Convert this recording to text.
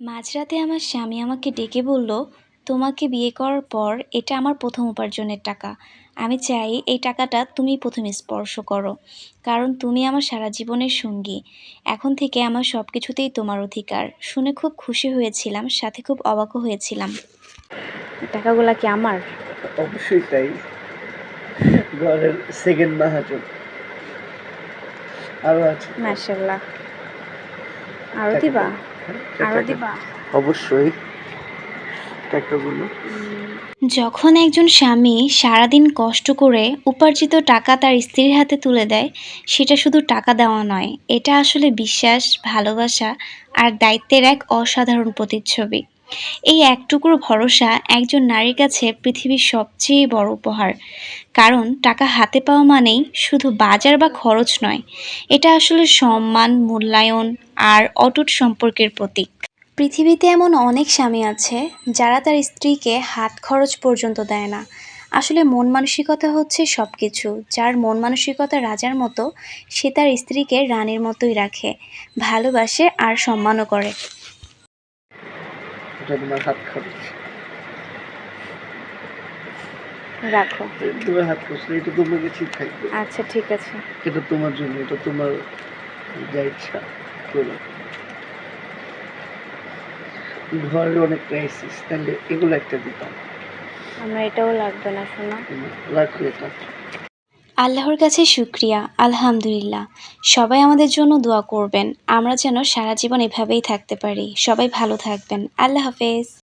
মাঝরাতে আমার স্বামী আমাকে ডেকে বলল তোমাকে বিয়ে করার পর এটা আমার প্রথম উপার্জনের টাকা। আমি চাই এই টাকাটা তুমি প্রথম স্পর্শ করো কারণ তুমি আমার সারা জীবনের সঙ্গী। এখন থেকে আমার সব কিছুতেই তোমার অধিকার। শুনে খুব খুশি হয়েছিলাম সাথে খুব অবাকও হয়েছিলাম। টাকাগুলা কি আমার? অবশ্যই তাই। ঘরের সেকেন্ড মাহাজন। আরও আছে। মার্শাল্লাহ আরও টাকা দিবা? অবশ্যই। যখন একজন স্বামী সারাদিন কষ্ট করে উপার্জিত টাকা তার স্ত্রীর হাতে তুলে দেয় সেটা শুধু টাকা দেওয়া নয় এটা আসলে বিশ্বাস ভালোবাসা আর দায়িত্বের এক অসাধারণ প্রতিচ্ছবি। এই এক টুকরো ভরসা একজন নারীর কাছে পৃথিবীর সবচেয়ে বড় উপহার। কারণ টাকা হাতে পাওয়া মানেই শুধু বাজার বা খরচ নয়, এটা আসলে সম্মান, মূল্যায়ন আর অটুট সম্পর্কের প্রতীক। পৃথিবীতে এমন অনেক স্বামী আছে যারা তার স্ত্রীকে হাত খরচ পর্যন্ত দেয় না। আসলে মন মানসিকতা হচ্ছে সব কিছু যার মন মানসিকতা রাজার মতো, সে তার স্ত্রীকে রানীর মতোই রাখে, ভালোবাসে আর সম্মানও করে। তোমার হাত খরচ রাখো। তোমার হাত খরচ না, এটা তোমার কাছেই থাকবে। আচ্ছা ঠিক আছে। এটা তোমার জন্য এটা তোমার যা ইচ্ছা করো। ঘরের অনেক ক্রাইসিস তাহলে এগুলো একটা দিতাম। আমরা এটাও লাগবে না শোনা। রাখো এটা। আল্লাহর কাছে শুক্রিয়া, আলহামদুলিল্লাহ। সবাই আমাদের জন্য দোয়া করবেন। আমরা যেন সারা জীবন এভাবেই থাকতে পারি। সবাই ভালো থাকবেন। আল্লাহ হাফেজ।